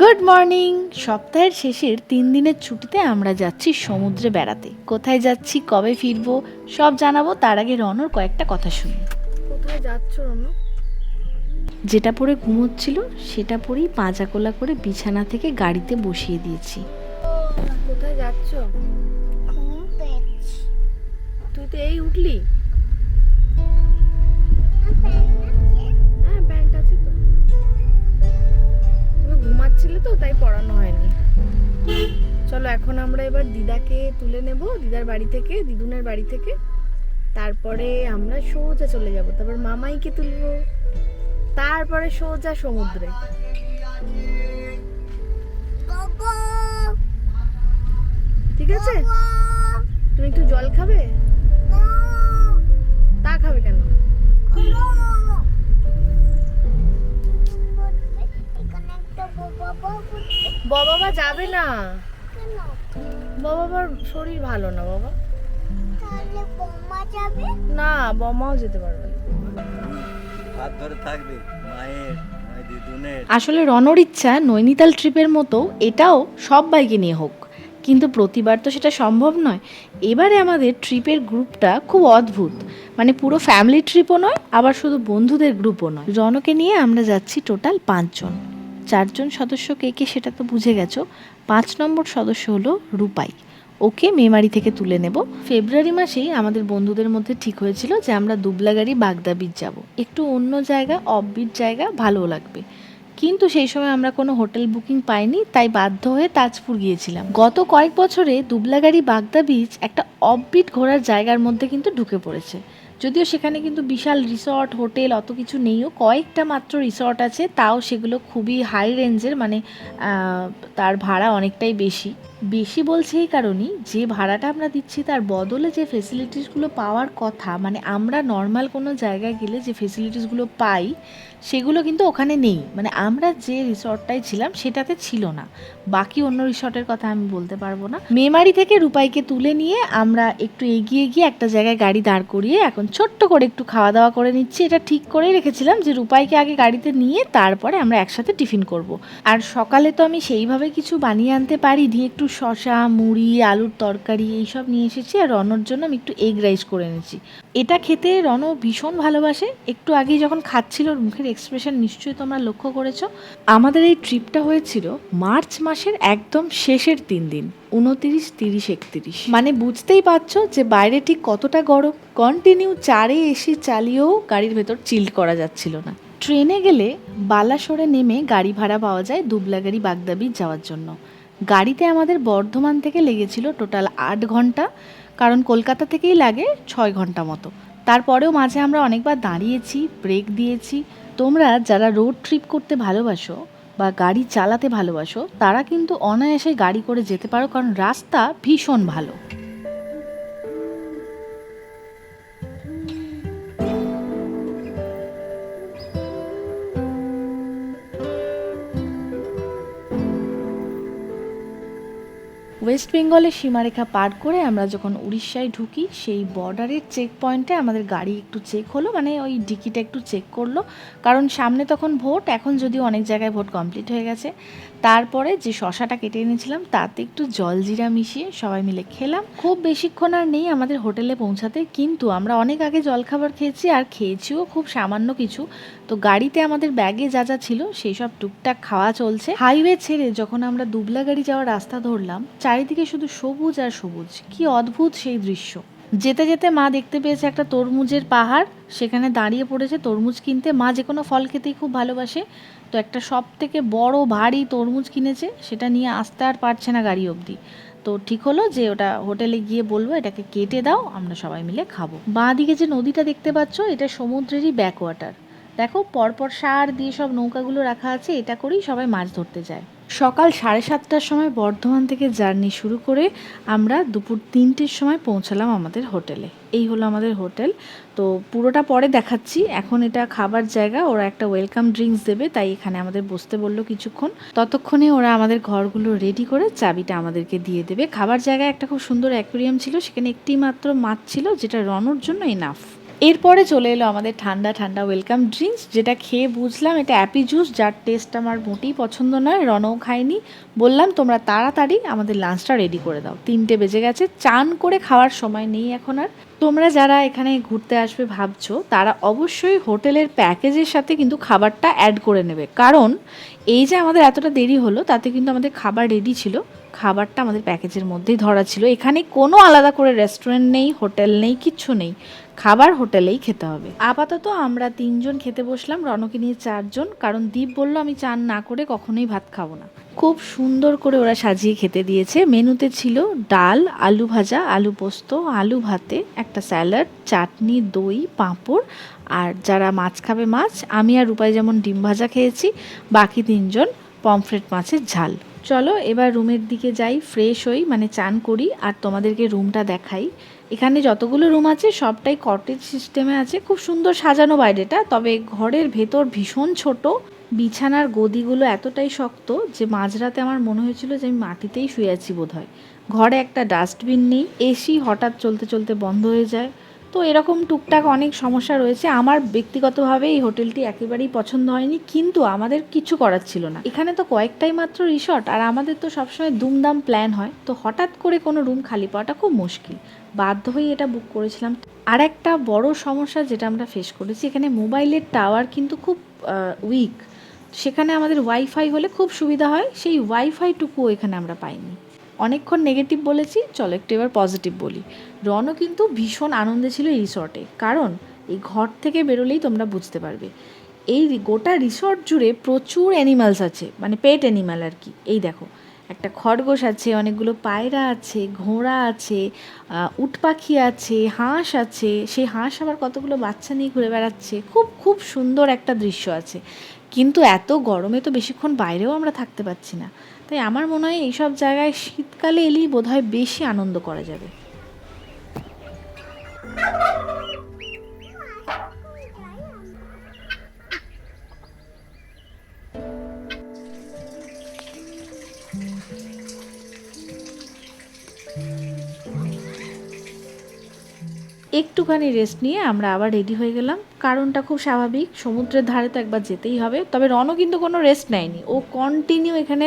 Good morning. সপ্তাহের শেষের তিন দিনের ছুটিতে আমরা যাচ্ছি সমুদ্রে বেড়াতে। কোথায় যাচ্ছি কবে ফিরবো সব জানাব তার আগে রনর কয়েকটা কথা শুনি। কোথায় যাচ্ছ রনু? যেটা পরে ঘুমোচ্ছিল সেটা পরেই পাঁজা কোলা করে বিছানা থেকে গাড়িতে বসিয়ে দিয়েছি। কোথায় যাচ্ছ? তুই তো এই উঠলি? ঘুমাচ্ছিলে তো তাই পড়ানো হয়নি। চলো এখন আমরা এবার দিদাকে তুলে নেব দিদার বাড়ি থেকে দিদুনের বাড়ি থেকে। তারপরে আমরা সোজা চলে যাব। তারপর মামাইকে তুলবো। তারপরে সোজা সমুদ্রে। ঠিক আছে? তুমি একটু জল খাবে? তা খাবে কেন? বাবা মা যাবে না। বাবা মার শরীর ভালো না বাবা। না বমাও যেতে পারবে না। হাত ধরে থাকবে মায়ের মায়ের আসলে রনর ইচ্ছা নৈনিতাল ট্রিপের মতো এটাও সব বাইকে নিয়ে হোক। কিন্তু প্রতিবার তো সেটা সম্ভব নয়। এবারে আমাদের ট্রিপের গ্রুপটা খুব অদ্ভুত। মানে পুরো ফ্যামিলি ট্রিপও নয় আবার শুধু বন্ধুদের গ্রুপও নয়। রনকে নিয়ে আমরা যাচ্ছি টোটাল পাঁচজন। চারজন সদস্য কে কে সেটা তো বুঝে গেছো। পাঁচ নম্বর সদস্য হলো রূপাই। ওকে মেমারি থেকে তুলে নেব। ফেব্রুয়ারি মাসেই আমাদের বন্ধুদের মধ্যে ঠিক হয়েছিল যে আমরা দুবলাগাড়ি বাগদা বিচ যাব। একটু অন্য জায়গা অফবিট জায়গা ভালো লাগবে। কিন্তু সেই সময় আমরা কোনো হোটেল বুকিং পাইনি, তাই বাধ্য হয়ে তাজপুর গিয়েছিলাম। গত কয়েক বছরে দুবলাগাড়ি বাগদা বিচ একটা অফবিট ঘোরার জায়গার মধ্যে কিন্তু ঢুকে পড়েছে। যদিও সেখানে কিন্তু বিশাল রিসর্ট হোটেল অত কিছু নেইও। কয়েকটা মাত্র রিসর্ট আছে, তাও সেগুলো খুবই হাই রেঞ্জের মানে তার ভাড়া অনেকটাই বেশি। বেশি বলছে এই কারণেই যে ভাড়াটা আমরা দিচ্ছি, তার বদলে যে ফেসিলিটিসগুলো পাওয়ার কথা মানে আমরা নর্মাল কোনো জায়গায় গেলে যে ফেসিলিটিসগুলো পাই সেগুলো কিন্তু ওখানে নেই। মানে আমরা যে রিসর্টটায় ছিলাম সেটাতে ছিল না। বাকি অন্য রিসর্টের কথা আমি বলতে পারব না। মেমারি থেকে রূপাইকে তুলে নিয়ে আমরা একটু এগিয়ে গিয়ে একটা জায়গায় গাড়ি দাঁড় করিয়ে এখন ছোট্ট করে একটু খাওয়া দাওয়া করে নিচ্ছি। এটা ঠিক করেই রেখেছিলাম যে রূপাইকে আগে গাড়িতে নিয়ে তারপরে আমরা একসাথে টিফিন করব। আর সকালে তো আমি সেইভাবে কিছু বানিয়ে আনতে পারি পারিনি। একটু শশা মুড়ি, আলুর তরকারি এইসব নিয়ে এসেছি আর রনর জন্য আমি একটু এগ রাইস করে এনেছি। এটা খেতে রন ভীষণ ভালোবাসে। একটু আগেই যখন খাচ্ছিল মুখের এক্সপ্রেশন নিশ্চয়ই তোমরা লক্ষ্য করেছ। আমাদের এই ট্রিপটা হয়েছিল মার্চ মাসের একদম শেষের তিন দিন, উনতিরিশ, তিরিশ, একত্রিশ। মানে বুঝতেই পারছ যে বাইরে ঠিক কতটা গরম কন্টিনিউ চারে এসি চালিয়েও গাড়ির ভেতর চিল্ড করা যাচ্ছিল না। ট্রেনে গেলে বালাসোরে নেমে গাড়ি ভাড়া পাওয়া যায় দুবলাগাড়ি বাগদাবি যাওয়ার জন্য। গাড়িতে আমাদের বর্ধমান থেকে লেগেছিল টোটাল আট ঘণ্টা, কারণ কলকাতা থেকেই লাগে ছয় ঘণ্টা মতো। তারপরেও মাঝে আমরা অনেকবার দাঁড়িয়েছি ব্রেক দিয়েছি তোমরা যারা রোড ট্রিপ করতে ভালোবাসো বা গাড়ি চালাতে ভালোবাসো, তারা কিন্তু অনায়াসে গাড়ি করে যেতে পারো, কারণ রাস্তা ভীষণ ভালো। ওয়েস্ট বেঙ্গলের সীমারেখা পার করে আমরা যখন উড়িষ্যায় ঢুকি, সেই বর্ডারের চেক পয়েন্টে আমাদের গাড়ি একটু চেক হলো মানে ওই ডিকিটা একটু চেক করল। কারণ সামনে তখন ভোট, এখন যদিও অনেক জায়গায় ভোট কমপ্লিট হয়ে গেছে। তারপরে যে শশাটা কেটে এনেছিলাম, তাতে একটু জলজিরা মিশিয়ে সবাই মিলে খেলাম। খুব বেশিক্ষণ আর নেই আমাদের হোটেলে পৌঁছাতে, কিন্তু আমরা অনেক আগে জলখাবার খেয়েছি আর খেয়েছিও খুব সামান্য কিছু। তো গাড়িতে আমাদের ব্যাগে যা যা ছিল, সেই সব টুকটাক খাওয়া চলছে। হাইওয়ে ছেড়ে যখন আমরা দুবলা গাড়ি যাওয়ার রাস্তা ধরলাম চারিদিকে শুধু সবুজ আর সবুজ। কি অদ্ভুত সেই দৃশ্য। যেতে যেতে মা দেখতে পেয়েছে একটা তরমুজের পাহাড়। সেখানে দাঁড়িয়ে পড়েছে তরমুজ কিনতে। মা যে কোনো ফল খেতেই খুব ভালোবাসে। তো একটা সব থেকে বড় ভারী তরমুজ কিনেছে। সেটা নিয়ে আসতে আর পারছে না গাড়ি অবধি। তো ঠিক হলো যে ওটা হোটেলে গিয়ে বলব, এটাকে কেটে দাও, আমরা সবাই মিলে খাব। বাঁ দিকে যে নদীটা দেখতে পাচ্ছ, এটা সমুদ্রেরই ব্যাকওয়াটার দেখো, পরপর সার দিয়ে সব নৌকাগুলো রাখা আছে, এটা করেই সবাই মাছ ধরতে যায়। সকাল সাড়ে সাতটার সময় বর্ধমান থেকে জার্নি শুরু করে আমরা দুপুর তিনটের সময় পৌঁছালাম আমাদের হোটেলে। এই হলো আমাদের হোটেল। তো পুরোটা পরে দেখাচ্ছি। এখন এটা খাবার জায়গা। ওরা একটা ওয়েলকাম ড্রিঙ্কস দেবে, তাই এখানে আমাদের বসতে বলল কিছুক্ষণ। ততক্ষণে ওরা আমাদের ঘরগুলো রেডি করে চাবিটা আমাদেরকে দিয়ে দেবে। খাবার জায়গায় একটা খুব সুন্দর অ্যাকোরিয়াম ছিল, সেখানে একটি মাত্র মাছ ছিল, যেটা রনর জন্য এনাফ এরপরে চলে এলো আমাদের ঠান্ডা ঠান্ডা ওয়েলকাম ড্রিঙ্কস যেটা খেয়ে বুঝলাম এটা অ্যাপি জুস যার টেস্ট আমার মোটেই পছন্দ নয়, রনও খায়নি বললাম, তোমরা তাড়াতাড়ি আমাদের লাঞ্চটা রেডি করে দাও। তিনটে বেজে গেছে, চান করে খাওয়ার সময় নেই এখন আর। তোমরা যারা এখানে ঘুরতে আসবে ভাবছ, তারা অবশ্যই হোটেলের প্যাকেজের সাথে কিন্তু খাবারটা অ্যাড করে নেবে। কারণ, এই যে আমাদের এতটা দেরি হলো, তাতে কিন্তু আমাদের খাবার রেডি ছিল। খাবারটা আমাদের প্যাকেজের মধ্যেই ধরা ছিল। এখানে কোনো আলাদা করে রেস্টুরেন্ট নেই, হোটেল নেই, কিচ্ছু নেই। খাবার হোটেলেই খেতে হবে। আপাতত আমরা তিনজন খেতে বসলাম রনকে নিয়ে চারজন কারণ দীপ বলল আমি চান না করে কখনোই ভাত খাব না। খুব সুন্দর করে ওরা সাজিয়ে খেতে দিয়েছে। মেনুতে ছিল ডাল আলু ভাজা আলু পোস্ত আলু ভাতে একটা স্যালাড চাটনি দই পাঁপড় আর যারা মাছ খাবে মাছ আমি আর রূপাই যেমন ডিম ভাজা খেয়েছি বাকি তিনজন পমফ্রেট মাছের ঝাল। চলো এবার রুমের দিকে যাই ফ্রেশ হই মানে চান করি আর তোমাদেরকে রুমটা দেখাই। এখানে যতগুলো রুম আছে, সবটাই কটেজ সিস্টেমে আছে। খুব সুন্দর সাজানো বাইরেটা, তবে ঘরের ভেতর ভীষণ ছোট। বিছানার গদিগুলো এতটাই শক্ত যে মাঝরাতে আমার মনে হয়েছিল যে আমি মাটিতেই শুয়ে আছি বোধহয়। ঘরে একটা ডাস্টবিন নেই এসি হঠাৎ চলতে চলতে বন্ধ হয়ে যায়। তো এরকম টুকটাক অনেক সমস্যা রয়েছে। আমার ব্যক্তিগতভাবে এই হোটেলটি একেবারেই পছন্দ হয়নি, কিন্তু আমাদের কিছু করার ছিল না। এখানে তো কয়েকটাই মাত্র রিসর্ট, আর আমাদের তো সবসময় দুমদাম প্ল্যান হয়। তো হঠাৎ করে কোনো রুম খালি পাওয়াটা খুব মুশকিল। বাধ্য হয়ে এটা বুক করেছিলাম। আর একটা বড় সমস্যা যেটা আমরা ফেস করেছি, এখানে মোবাইলের টাওয়ার কিন্তু খুব উইক সেখানে আমাদের ওয়াইফাই হলে খুব সুবিধা হয়, সেই ওয়াইফাইটুকুও এখানে আমরা পাইনি। অনেকক্ষণ নেগেটিভ বলেছি, চলো একটু এবার পজিটিভ বলি। রনও কিন্তু ভীষণ আনন্দে ছিল এই রিসর্টে কারণ এই ঘর থেকে বেরোলেই তোমরা বুঝতে পারবে। এই গোটা রিসর্ট জুড়ে প্রচুর অ্যানিমালস আছে মানে পেট অ্যানিমাল আর কি। এই দেখো, একটা খরগোশ আছে, অনেকগুলো পায়রা আছে, ঘোড়া আছে উট পাখি আছে, হাঁস আছে। সেই হাঁস আবার কতগুলো বাচ্চা নিয়ে ঘুরে বেড়াচ্ছে, খুব খুব সুন্দর একটা দৃশ্য আছে। কিন্তু এত গরমে তো বেশিক্ষণ বাইরেও আমরা থাকতে পারছি না। তাই আমার মনে হয় এইসব জায়গায় শীতকালে এলেই বোধহয় বেশি আনন্দ করা যাবে। একটুখানি রেস্ট নিয়ে আমরা আবার রেডি হয়ে গেলাম। কারণটা খুব স্বাভাবিক, সমুদ্রের ধারে তো একবার যেতেই হবে। তবে রনও কিন্তু কোনো রেস্ট নেয়নি। ও কন্টিনিউ এখানে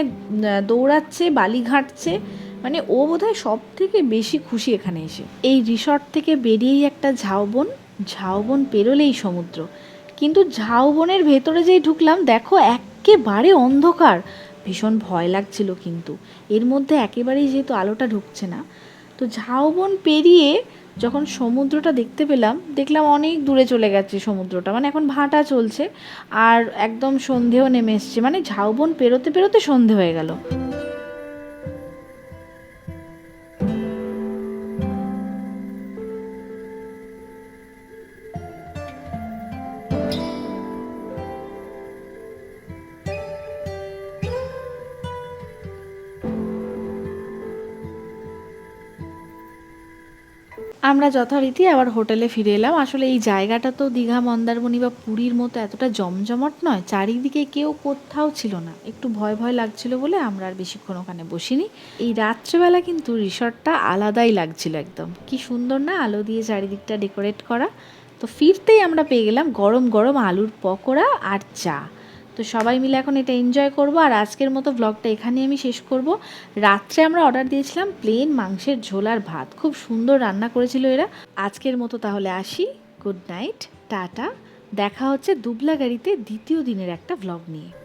দৌড়াচ্ছে, বালি ঘাঁটছে। মানে ও বোধহয় সব থেকে বেশি খুশি এখানে এসে। এই রিসর্ট থেকে বেরিয়েই একটা ঝাউবন ঝাউবন পেরোলেই সমুদ্র। কিন্তু ঝাউবনের ভেতরে যেই ঢুকলাম, দেখো একেবারে অন্ধকার। ভীষণ ভয় লাগছিল কিন্তু। এর মধ্যে একেবারেই যেহেতু আলোটা ঢুকছে না। তো ঝাউবন পেরিয়ে যখন সমুদ্রটা দেখতে পেলাম, দেখলাম অনেক দূরে চলে গেছে সমুদ্রটা। মানে এখন ভাটা চলছে, আর একদম সন্ধেও নেমে এসছে। মানে ঝাউবন পেরোতে পেরোতে সন্ধে হয়ে গেল। আমরা যথারীতি আবার হোটেলে ফিরে এলাম। আসলে এই জায়গাটা তো দীঘা, মন্দারমণি বা পুরীর মতো এতটা জমজমট নয়। চারিদিকে কেউ কোথাও ছিল না। একটু ভয় ভয় লাগছিল বলে আমরা আর বেশিক্ষণ ওখানে বসিনি। এই রাত্রেবেলা কিন্তু রিসর্টটা আলাদাই লাগছিল একদম। কি সুন্দর না আলো দিয়ে চারিদিকটা ডেকোরেট করা। তো ফিরতেই আমরা পেয়ে গেলাম গরম গরম আলুর পকোড়া আর চা। তো সবাই মিলে এখন এটা এনজয় করব। আর আজকের মতো ব্লগটা এখানে আমি শেষ করব। রাত্রে আমরা অর্ডার দিয়েছিলাম প্লেন মাংসের ঝোল আর ভাত। খুব সুন্দর রান্না করেছিল এরা। আজকের মতো তাহলে আসি। Good night tata. দেখা হচ্ছে দুবলা গাড়িতে দ্বিতীয় দিনের একটা ব্লগ নিয়ে।